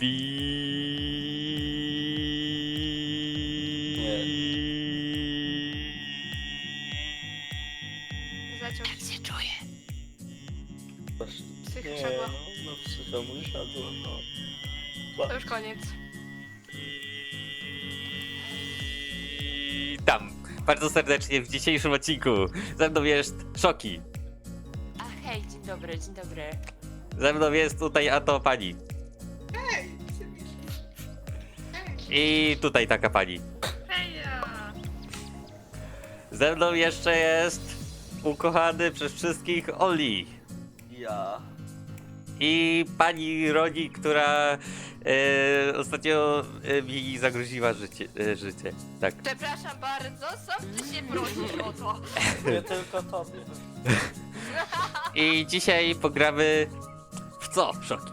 Zaciął. Jak się czuję? Psych Nie, no, psycha mu siadło, no. To już koniec. Witam bardzo serdecznie w dzisiejszym odcinku. Ze mną jest Szoki. A hej, dzień dobry, dzień dobry. Ze mną jest tutaj a to pani. I tutaj taka pani. Heja! Ze mną jeszcze jest ukochany przez wszystkich Oli. Ja. I pani Roni, która e, ostatnio e, mi zagroziła życie, e, życie. Tak. Przepraszam bardzo, sam ty się prosisz o to. Nie tylko tobie. I dzisiaj pogramy w co, Szoki?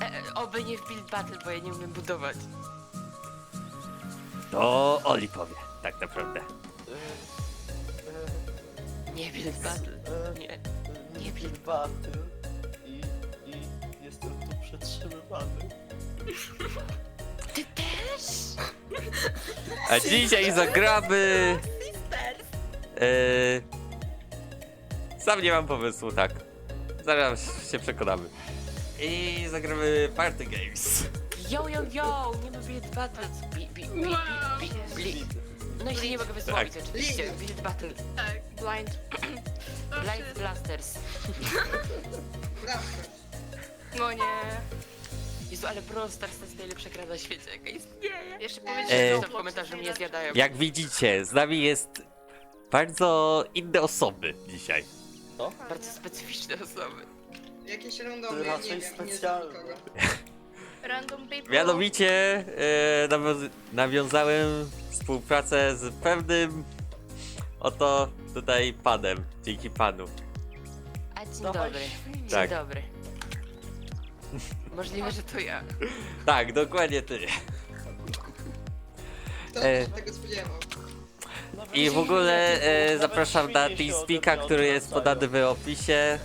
E, e, oby nie w Build Battle, bo ja nie umiem budować. To Oli powie, tak naprawdę. Nie Build Battle. Nie. Nie Build Battle. I, I jestem tu przetrzymywany. Ty też? A dzisiaj zagramy. E, sam nie mam pomysłu, tak. Zaraz się przekonamy. I zagramy Party Games. Yo, yo, yo! Nie Build Battle. Bi, bi, bi, bi, bi, bi. No i się nie mogę wysłowić oczywiście. Build Battle. Tak, blind. Light Blasters. No nie. Jezu, ale Brawl Stars to jest najlepsza gra na świecie, jaka istnieje. Jeszcze powiedz, E, że W komentarzu mnie zjadają. Jak widzicie, z nami jest bardzo inne osoby dzisiaj. Bardzo specyficzne osoby. Jakieś randomy, ja Raczej nie wiem, nie znam specjalne. nikogo. Random people. Mianowicie e, nawiąz nawiązałem współpracę z pewnym oto tutaj panem. Dzięki panu. A dzień Dawaj dobry. Dzień Tak. dobry. Możliwe, że to ja. Tak, dokładnie ty. Kto E. się tego spodziewał? I w ogóle e, zapraszam na TeamSpeaka, który jest podany w opisie.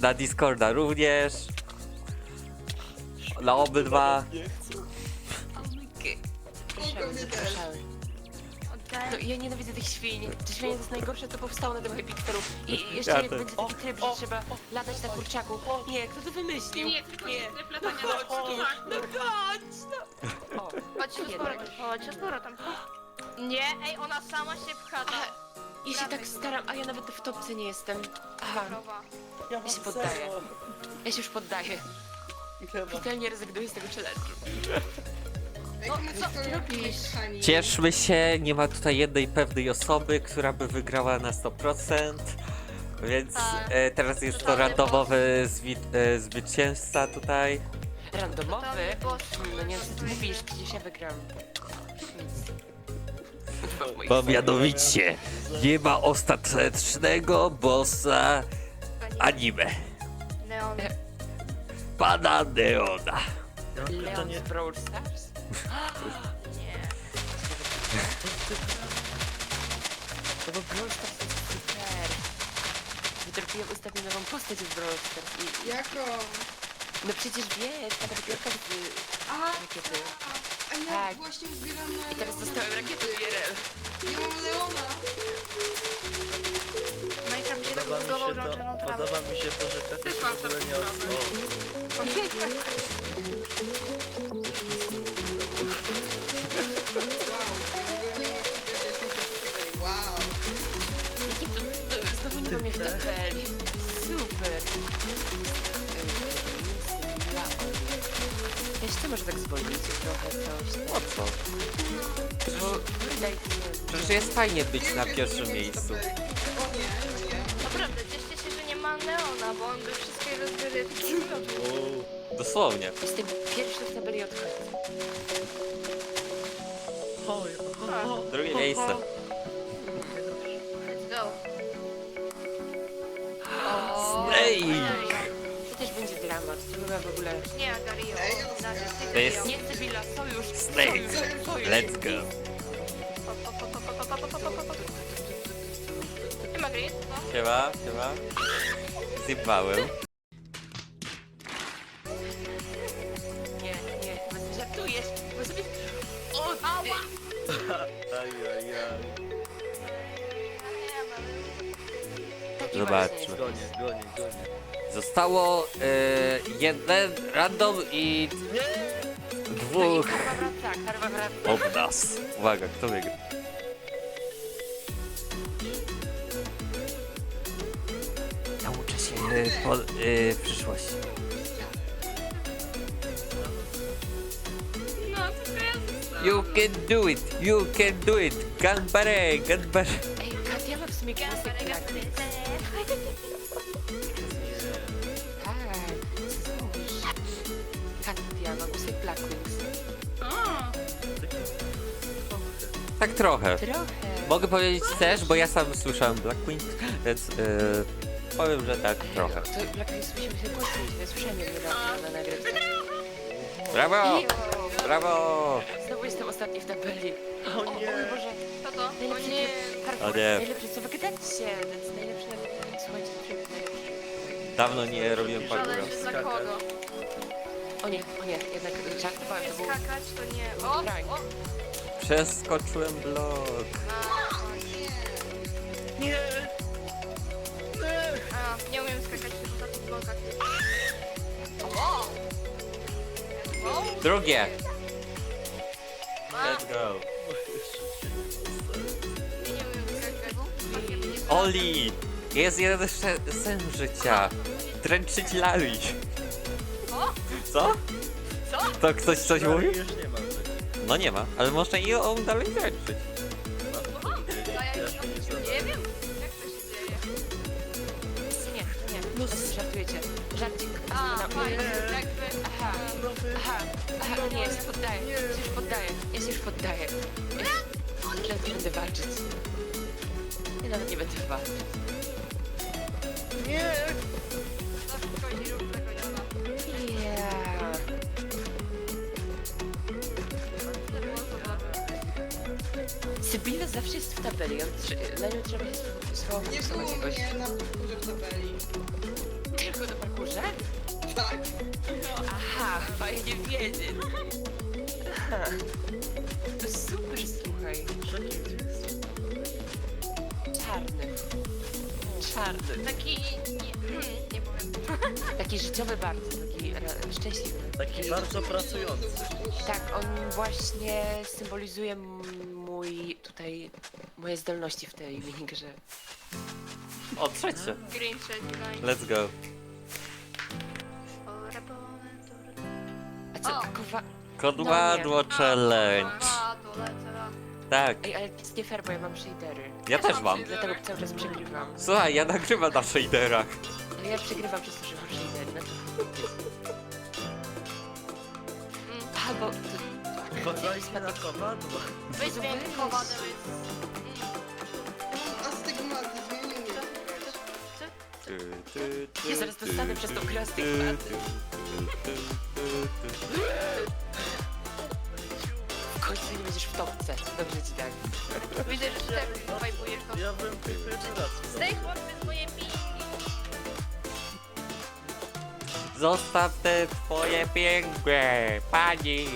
Na Discorda również. Na obydwa. Okej. No ja nienawidzę tych świń. Te świnie to jest najgorsze, co powstało na tym Hypixelu. I jeszcze Ja jak też. będzie taki tryb, że trzeba latać na kurczaku. Nie, kto to wymyślił? Nie, tylko nie. nie platania No chodź tu, no chodź, no. O, Chodź się z jednak. powrotem, chodź się z powrotem. Nie, ej, ona sama się pcha ta Ja się tak staram, a ja nawet w topce nie jestem. Aha, krowa. Ja się poddaję. ja się już poddaję. Ile mam? Oficjalnie rezygnuję z tego challenge'u. No, komu co ty robisz? Cieszmy się, nie ma tutaj jednej pewnej osoby, która by wygrała na 100%. Więc Tak. e, teraz jest to Totalny randomowy zwi- e, zwycięzca tutaj. Randomowy? No nie wiem, co ty mówisz, przecież ja wygram. Nic. Chyba Bo mianowicie nie ma ostatecznego bossa anime. Neon. Pana Neona. To Leon nie... z Brawl Stars? Nie. No bo Brawl Stars jest super. Wytropiłem ostatnio nową postać w Brawl Stars i... Jako? No przecież wiesz, ta rakieta z A, rakiety. a ja Tak. właśnie zbieram na I teraz Leona. dostałem rakietę IRL. Ja mam Leona. Minecraft się tak Podoba mi budował się to, podoba mi się to, że Też się mam w ogóle nie odwołał. Znowu nie mam jak to peli. Super. Wiesz, co może tak zwolnić trochę coś? Po co? Bo daj Przecież jest fajnie być na pierwszym miejscu. Się, że nie ma Neona, bo on by wszystkie minut. Dosłownie. Jestem pierwszy w tabeli od końca. Oj, A, Drugie miejsce. let's go. O, Snake! To też będzie dramat. To chyba w ogóle... Nie, Agario. To jest-. Nie, sojusz! Snake. Sojusz! sojusz. Let's go. Nie ma gry? No. Siema, siema zjebałem. Zobaczmy. Zostało e, jeden random i dwóch od nas. Uwaga, kto wygra? E, po, e, w przyszłości. No, tylko ja zostałam. You can do it, you can do it. Ganbare, ganbare. Ej, Katia ma w sumie kiedyś Gambare, tak gambare. Co zrobisz? Katia ma głosek Black Wings. O, trochę. Trochę. Mogę powiedzieć też, bo ja sam słyszałem Black Queen, więc e, powiem, że tak trochę. To Black Wings musimy się głośnić, ja słyszałem jak na, na nagrywce. Brawo! Brawo! Znowu jestem ostatni w tabeli. O, o mój Boże. kto to? O Najlepszy nie. O nie. najlepszy, co wygadacie? To jest najlepszy, słuchajcie, to jest najlepszy. Dawno nie robiłem parkoura. Zależy dla kogo. O nie, o nie, jednak żartowałem, Nie to był skakać to nie. O, prank. o. Przeskoczyłem blok. A, o nie. Nie! Nie umiem skakać tylko na tych blokach. O! O! Drugie. Let's go. nie umiem skakać. Nie Oli! Jest jeden jeszcze sen życia. Dręczyć lali. O! Co? Co? To ktoś coś? Już nie tego. No nie ma, ale można ją dalej dręczyć. Żarcik. A, fajnie. Jakby... Aha, aha, aha, nie, się poddaję, się już poddaję, się już poddaję. Się- Nawet nie będę walczyć. Ja nawet nie będę walczyć. Nie! Spokojnie, rób tego. Yeah. To było zabawne. Sybilla zawsze jest w tabeli, on, trze- na nią trzeba się schować Nie było mnie na podwórze w tabeli. Tylko na parkurze? Tak. Aha, fajnie wiedzieć. Aha. To super, słuchaj. Czarny. Czarny. Taki... Nie, nie powiem. Taki życiowy bardzo, taki ra- szczęśliwy. Taki bardzo pracujący. Tak, on właśnie symbolizuje m- mój tutaj, moje zdolności w tej minigrze. O, trzecie. Green line. Let's go. A co, O. kowa... Kodładło challenge. A, to lecę raz. Tak. Ej, ale to jest nie fair, bo ja mam shadery. Ja też mam. Dlatego cały czas przegrywam. Słuchaj, ja nagrywam na shaderach. Ale ja przegrywam przez to, że mam shadery. Znaczy... Mm. Aha, bo... Uważajcie na kowadło. Kowadę, więc... Astygmaty, zmienił mnie. Ja zaraz dostanę przez tą grę astygmaty. W końcu nie będziesz w topce. Dobrze ci tak. Widzę, że ty tak fajbujesz to. Ja bym tylko jeszcze raz. Zdejmij z mojej pingi. Zostaw te twoje piękne, pani.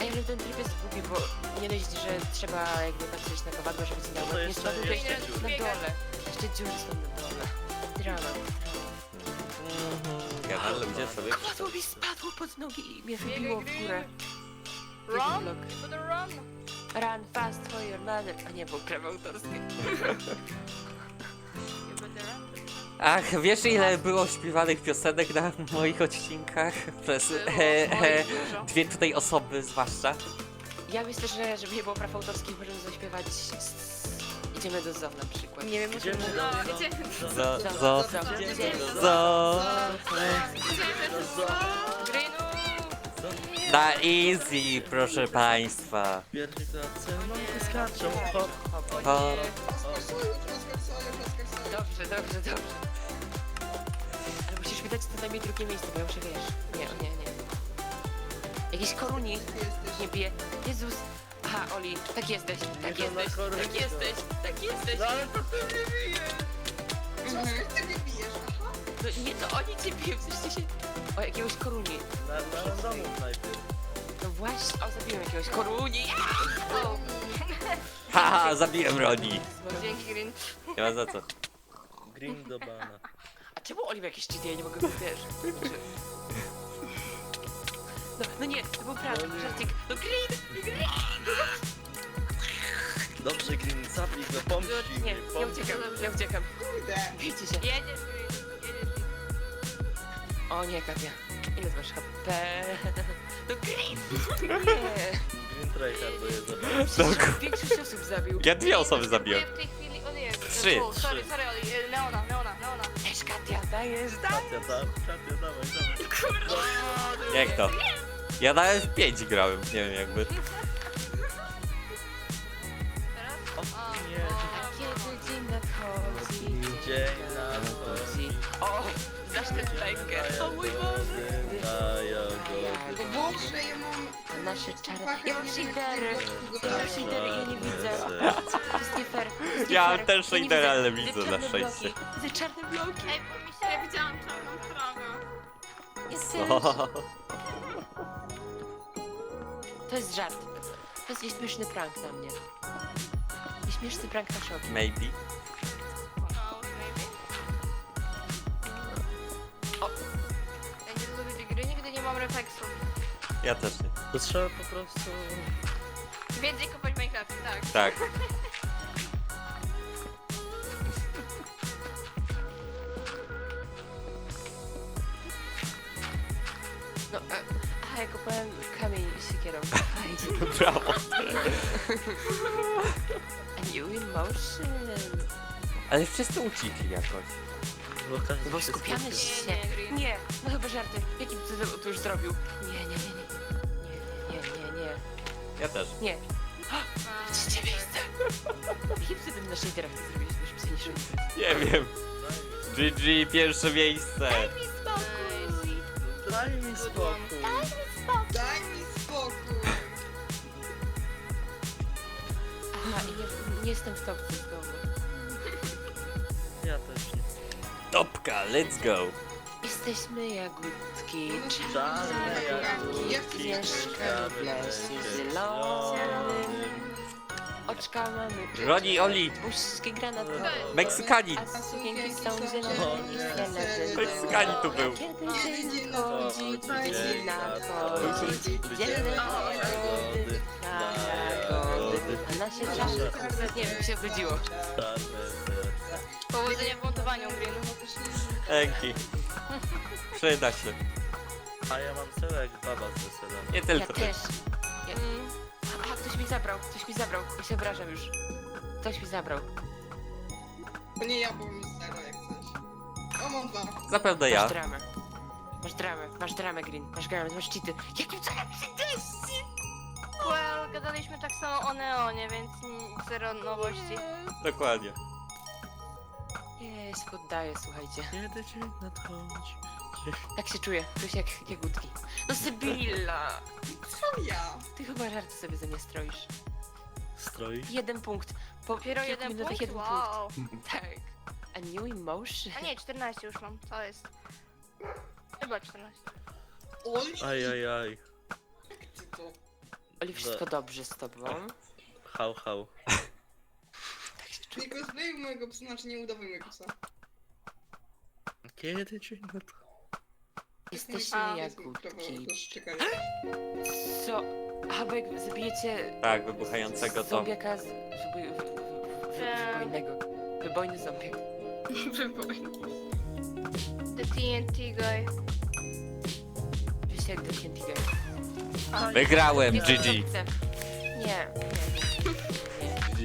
Ej, ale ten tryb jest głupi, bo nie dość, że trzeba jakby patrzeć na kowadło, żeby ci dało. Nie jeszcze- spadł jeszcze na dole. Jeszcze dziury są na dole. Drama. Ja lubię sobie. Mi spadło pod nogi i mnie wybiło w górę. Run? Blok. To the run. Run fast for your mother. A nie, bo prawo autorskie. You better run. Ach, wiesz ile było śpiewanych piosenek na moich odcinkach? Przez Było. e, e, dużo. dwie tutaj osoby zwłaszcza. Ja myślę, że żeby nie było praw autorskich, możemy zaśpiewać z... Idziemy do zoo na przykład. Nie wiem, Idziemy No, do... gdzie? Zo, Zo, zo, zo, Idziemy do... zo. do... Greenu! Na easy, proszę państwa. Skaczą. Hop, hop. Dobrze, dobrze, dobrze. Ale musisz mi dać co najmniej drugie miejsce, bo ja muszę wiesz. Nie, nie, nie. Jakiś koruni Ty jesteś. nie bije. Jezus. Aha, Oli, tak jesteś, tak Jedziemy na jesteś, tak jesteś, tak jesteś. No ale to ty mnie bijesz. Mhm. ty mnie bijesz? Aha. No nie, to oni cię biją, przecież ty się... O, jakiegoś koruni. Na, na randomów najpierw. No właśnie, o zabiłem jakiegoś koruni. O, Haha, zabiłem Roni. dzięki Green. Nie ma za co. Green do bana. A czemu Oliver jakieś cheaty? Ja nie mogę wiesz. Czy... No, no nie, to był prank, No żarcik. No Green! Dobrze, Green, zabij go, pomścij Nie, ja uciekam, ja uciekam. Kurde. Wiecie się. Jedziesz. O nie, Katia. Ile masz HP? No Green! Nie! Green tryhard dojeżdża. Przecież większość osób zabił. Ja dwie osoby zabiłem. W tej chwili, o nie. Trzy. O, sorry, sorry, Oli. e, Leona, Leona, Leona. Cześć Katia, dajesz, dajesz. Katia, tam, Katia, dawaj, dawaj. Jak to? Ja na F5 grałem, nie wiem jakby. znasz ten banger. O mój Boże. Na jagody. O Boże, ja mam... Nasze czary. Ja mam nie shadery. wiem, Ja mam shadery i ja nie widzę. To jest nie fair. to jest nie Ja mam też Ja nie shadery, ale widzę na czarne szczęście. Widzę czarne bloki. Ej, bo mi się... Ja widziałam czarną trawę. Jestem. O, To jest żart. To jest nieśmieszny prank na mnie. Nieśmieszny prank na szoki. maybe. Ja nie lubię tej gry, nigdy nie mam refleksu. Ja też nie. To trzeba po prostu... Więcej kopać Minecraft, tak. Tak. No, e, aha, ja kopałem kamień siekierą. Fajnie. Brawo. A new emotion. Ale wszyscy ucichli jakoś. Bo No bo skupiamy skupia. się. Nie, nie. Nie, no chyba żarty. Jakim cudem on to już zrobił? Nie, nie, nie, nie. Nie, nie, nie, nie. Ja też. Nie. A, Widzicie miejsce? Jakim cudem na shaderach to zrobiliśmy szybciej niż oni? Nie wiem. GG, pierwsze miejsce. Nice. Daj mi spokój. Daj mi spokój. Aha, i nie, nie jestem w topce znowu. Topka, let's go. Jesteśmy jagódki, Czarne jagódki, mieszkamy w lesie zielonym. Oczka mamy Roni, Oli. buźki granatowe. Meksykani. A sukienki są zielone i nie. zelene. Meksykani tu był. Kiedy dzień nadchodzi, idziemy na jagody, na jagody, a nasze czarne... Nie wiem, się znudziło. Powodzenia w montowaniu, Green. Dzięki. Przyda się. A ja mam cele jak baba z wesela. Nie Ja tylko. też. Ja... Aha, ktoś mi zabrał, ktoś mi zabrał. Ja się obrażam już. Ktoś mi zabrał. To nie ja, bo mi zero jak coś. O, mam dwa. Zapewne Masz ja. dramę. Masz dramę, masz dramę, Green. Masz dramę, masz cheaty. Jakim cudem ty Well, gadaliśmy tak samo o Neonie, więc mm, zero nowości. Dokładnie. Się poddaję, słuchajcie. Kiedy dzień nadchodzi. Tak się czuję, czuję się jak jagódki. No Sybilla! Co ja? Ty chyba żarty sobie ze mnie stroisz. Stroi. Jeden punkt. Po Dopiero kilku jeden minutach punkt? jeden Wow. punkt. Tak. A new emotion. A nie, 14 już mam, to jest. Chyba 14. Oj, Aj, aj, aj. ty to. Oli, wszystko dobrze z tobą. Hał, hał. Nie cosplayu mojego psa, znaczy nie udawaj mojego psa. Kiedy dzień nadchodzi. Jesteśmy A. jagódki. Do szczekania. Co? Jak zabijecie Tak, wybuchającego to. zombiaka z... Wy- wy- Eee. Wybojnego. Wybojny zombiak. The TNT guy. Wiesz jak do TNT Guy. Wygrałem, GG. Nie, nie, nie.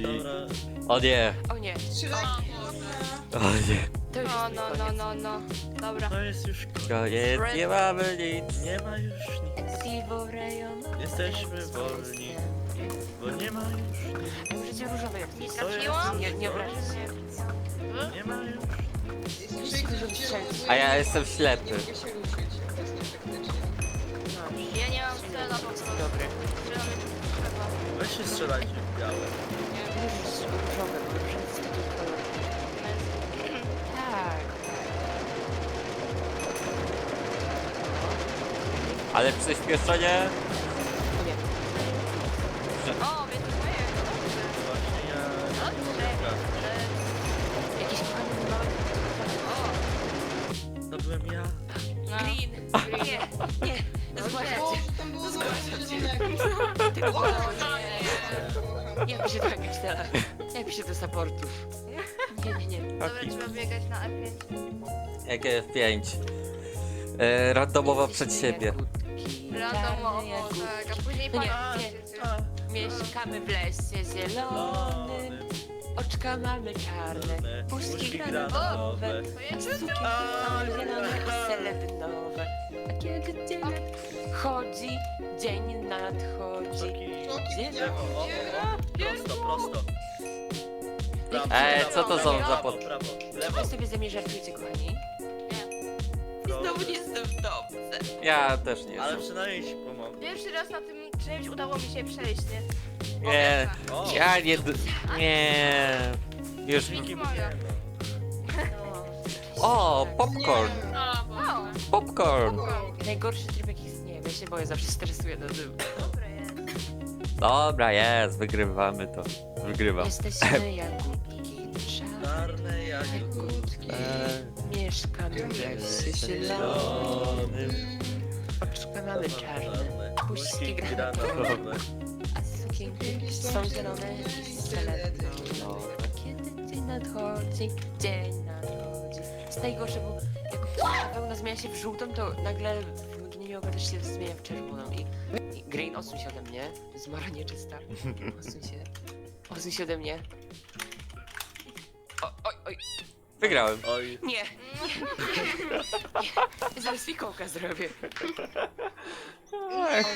Dobra. O nie. O nie, Strzelaj. O nie. to już No, jest no, no, no, no. Dobra. To jest już... Koniec, nie mamy nic. Nie ma już nic. Rejon. Jesteśmy wolni. Bo nie ma już nic. A możecie różowe jak Nie trafiłam? Nie, nie obrażę się. Nie ma już strzelić. A ja jestem Nie ślepy. mogę się ruszyć. To jest niepraktycznie. Ja nie mam cela po prostu. dobry. Strzelamy. Weź się strzelajcie w białe. Możesz różowe, bo różowy jest taki kolor. Tak. Ale przyspieszenie. F5? E, randomowo przed siebie. Randomowo, tak, a później nie, pan... nie. Mieszkamy w lesie zielonym, lony, oczka mamy czarne, puszki granatowe. To jest sukienki A, są zielone. A kiedy dzień chodzi, dzień nadchodzi. Prosto, prosto. Prawo, Ej, co to są prawo, za pod- Prawo, Co lewo, sobie ze mnie żartujecie, kochani? Znowu nie jestem w dobrze. Ja też nie Ale jestem. przynajmniej ci pomogę. Pierwszy raz na tym czymś udało mi się przejść, nie? Nie, O, ja nie... d- Nie. Mnie, O, Tak. popcorn. O. Popcorn. Najgorszy tryb jaki istnieje, ja się boję, zawsze stresuję na tym. Dobre jest. Dobra, jest, wygrywamy to. Wygrywam. Jesteśmy czarne Czarne jagódki. Eee, Mieszkamy w lesie zielonym, oczka mamy czarne, puściki granatowe, a sukienki są zielone i seledynowe. Kiedy dzień nadchodzi, dzień nadchodzi. Jest najgorsze, bo jak wełna zmienia się w żółtą, to nagle w mgnieniu oka też się zmienia w czerwoną. I, i green, odsuń się ode mnie, zmara nieczysta, odsuń się, odsuń się ode mnie. O, oj, oj, Wygrałem. Oj, nie, zaraz fikołka zrobię. O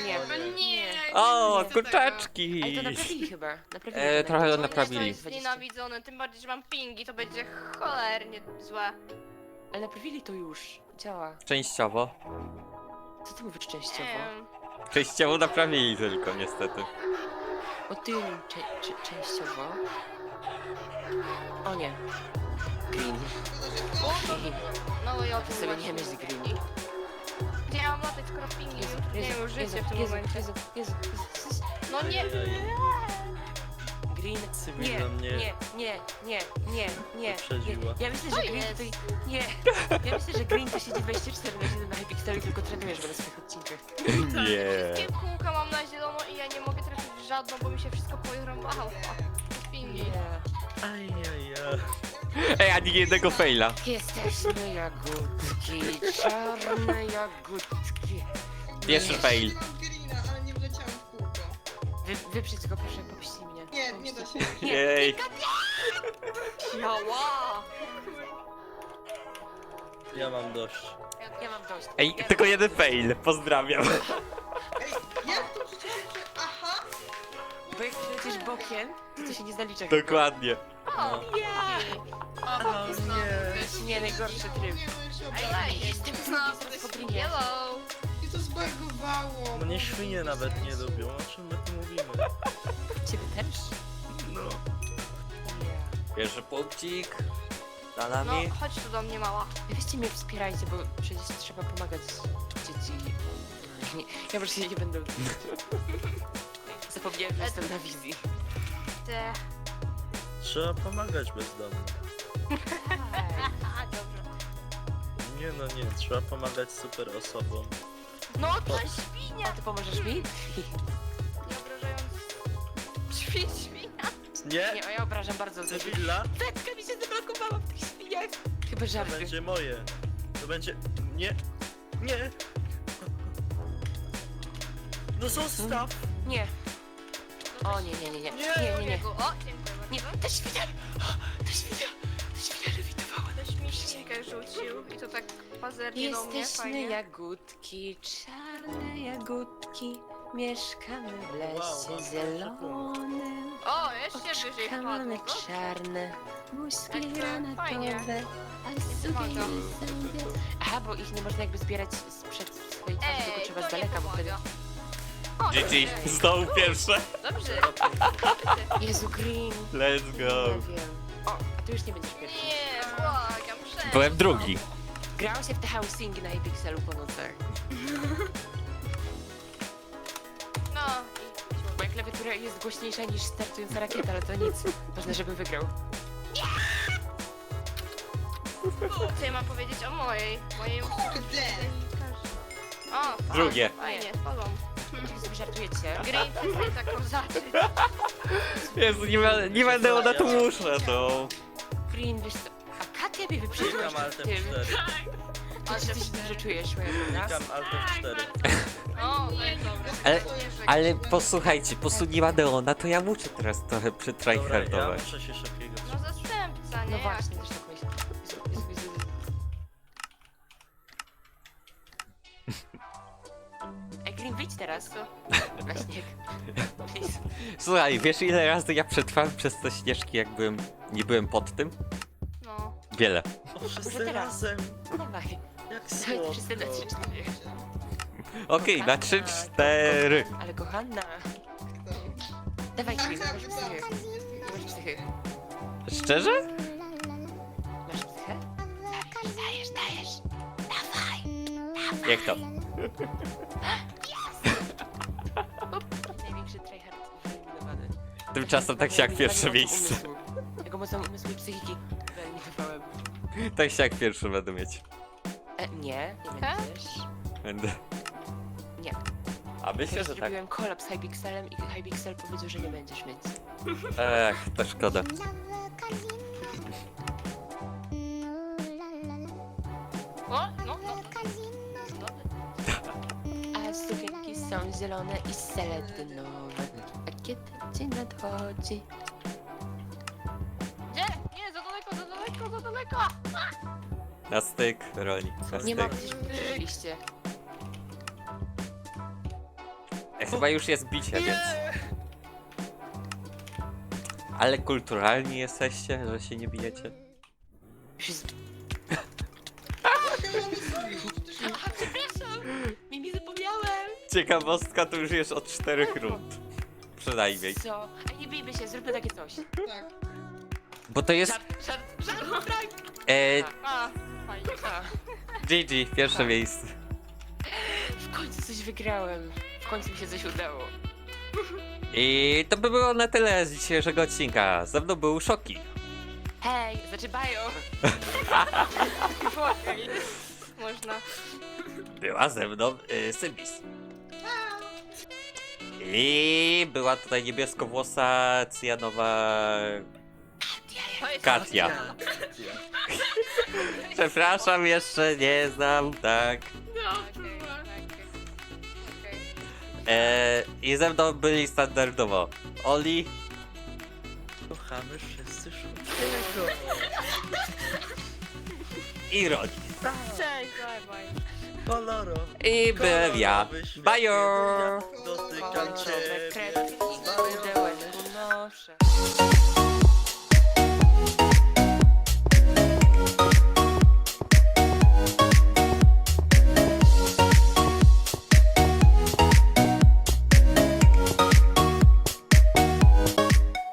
nie, O nie! O, nie kurczaczki. Ej, to naprawili chyba, naprawili. E, to trochę najgorsze. naprawili. To jest nienawidzony, tym bardziej, że mam pingi, to będzie cholernie złe. Ale naprawili to już, działa. Częściowo. Co ty mówisz Nie częściowo? wiem. Częściowo naprawili tylko, niestety. O tym cze cze częściowo. O nie. Green. No i o Ty tym sobie właśnie nie myśl mówię. green. Gdzie ja mam latać, pingi Jezu, nie Jezu, wiem, życie w tym Jezu, momencie. Jezu, Jezu, Jezu. No nie! Green. Nie, na mnie nie, nie, nie, nie, nie, nie. Wyprzedziła. Ja myślę, Co że Green jest? tutaj... Nie. Ja myślę, że Green to siedzi 24 na 7 na Hypixelu tylko trenuje, żeby na swoich odcinkach. Nie. Wszystkie kółka mam na zielono i ja nie mogę trafić w żadną, bo mi się wszystko porąbało. Ajajaj. Ej, ani jednego faila. Jesteśmy jagódki, czarne jagódki. Pierwszy fail. Mam greena, ale nie wleciałam w kółko. Wy, wyprzedź go, proszę, popuścij mnie. Nie, nie da się. Jej. Jała! Ja mam dość. Ja mam dość. Ej, ja tylko jeden dość. fail. Pozdrawiam. Ej, jak to przeczytałem, że... Aha! Bo jak przylecisz bokiem, to to się nie zalicza. Dokładnie. No. O, nie. Nie, najgorszy tryb. No jeszcze Ej, Jestem znowu zaraz jest po drinie. yellow. I to zbagowało. Mnie świnie nawet nie lubią, o czym my tu mówimy? Ciebie też? No. Ja. Pierwszy punkcik. Za No, nami. chodź tu do mnie, mała. Weźcie mnie wspierajcie, bo przecież trzeba pomagać dzieci. Nie, ja już się nie będę. Zapomniałem, że jestem na wizji. Te. Trzeba pomagać bezdomnym. Dobrze. Nie no nie, trzeba pomagać super osobom. No, to świnia! A ty pomożesz mi? Nie obrażając... Świ, świnia! Nie? Nie, a ja obrażam bardzo dużo. Cywila? Wędka mi się zablokowała w tych świniach. Chyba To żarty. będzie moje. To będzie... Nie. Nie. No zostaw. Nie. O nie, nie, nie, nie. Nie. Nie, nie, nie. Biegu. O, dziękuję bardzo. Nie, ta świnia! Ta świnia! Ta świnia lewitowała. Ktoś mi świnkę rzucił i to tak pazernie do mnie, Jesteśmy fajnie. jagódki, czarne jagódki. Mieszkamy w lesie Wow, zielonym. O, jeszcze wyżej Oczka mamy wpadło. czarne, muszki Tak, tak, fajnie. granatowe, a sukienki są Aha, bo ich nie można jakby zbierać sprzed swojej twarzy, tylko Ej, trzeba to z nie daleka, bo wtedy... pomaga. GG. Znowu pierwsze. Dobrze. Jezu, Green. Let's go. wiem. O, a ty już nie będziesz pierwszy. Nie, błagam, przestań. Byłem drugi. Grało się w te housingi na Epixelu po nocach. No. Moja klawiatura jest głośniejsza niż startująca rakieta, ale to nic. Ważne, żebym wygrał. Co ja mam powiedzieć o mojej? Mojej? O, Drugie. Fajnie, Wy żartujecie? Green, tak kozaczyć. Jezu, nie, ma, nie będę ona tu muszę, no. Green, wiesz co? A Katia mnie wyprzedziła Klikam Alt w tym. F4. Ty się dobrze czujesz, moja droga? Klikam Alt F4. O, to jest dobre. Ale, ale posłuchajcie, posuniła Deona, to ja muszę teraz trochę Dobra, ja przytryhardować. muszę się Szokiego No zastępca, nie? No właśnie, też tak myślę. Wyjdź teraz. Właśnie. Please. Słuchaj, wiesz ile razy ja przetrwałem przez te śnieżki, jak byłem, nie byłem pod tym? No. Wiele. O, wszyscy teraz. razem. Dawaj. Jak Dawaj, wszyscy na trzy, słodko. cztery. Okej, na 3, 4. Ale kochana. Dawaj, Green, masz psychy. Masz psychy. Szczerze? Masz psychę? Dajesz, dajesz. Jak to? Tymczasem tak się jak pierwsze miejsce. Jego umysłu i psychiki wyeliminowałem. Tak się jak pierwszy będę mieć. E, nie, nie będziesz. Będę. Nie. A myślę, że tak. Zrobiłem kolab z Hypixelem i Hypixel powiedział, że nie będziesz, więc... Ech, to szkoda. O, no, no. A sukienki są zielone i seledynowe. Kiedy dzień nadchodzi... Gdzie? Nie, za daleko, za daleko, za daleko. Na styk, Roni. Na Nie styk. ma gdzieś wyszliście. E, Chyba już jest bicie, więc... Ale kulturalni jesteście, że się nie bijecie? Już jest... Przepraszam! Mimi, zapomniałem! Ciekawostka to już jest od czterech rund. Przynajmniej. Co? A nie bijmy się, zróbmy takie coś. Tak. Bo to jest... Żart, żart, żart, Frank! E, A, fajnie. A, GG, pierwsze miejsce. w końcu coś wygrałem. W końcu mi się coś udało. I to by było na tyle z dzisiejszego odcinka. Ze mną był Szoki. Hej, znaczy bajo! Można. Była ze mną y, Sybis. I była tutaj niebieskowłosa, cyjanowa Katia. Przepraszam, jeszcze nie znam, tak. E, I ze mną byli standardowo Oli, Kochamy wszyscy Szokiego. i Roni. Cześć, bye bye kolorowy, I Belwia. kolorowy Bajo! kiedy ja Dotykam Kolorowe kredki i.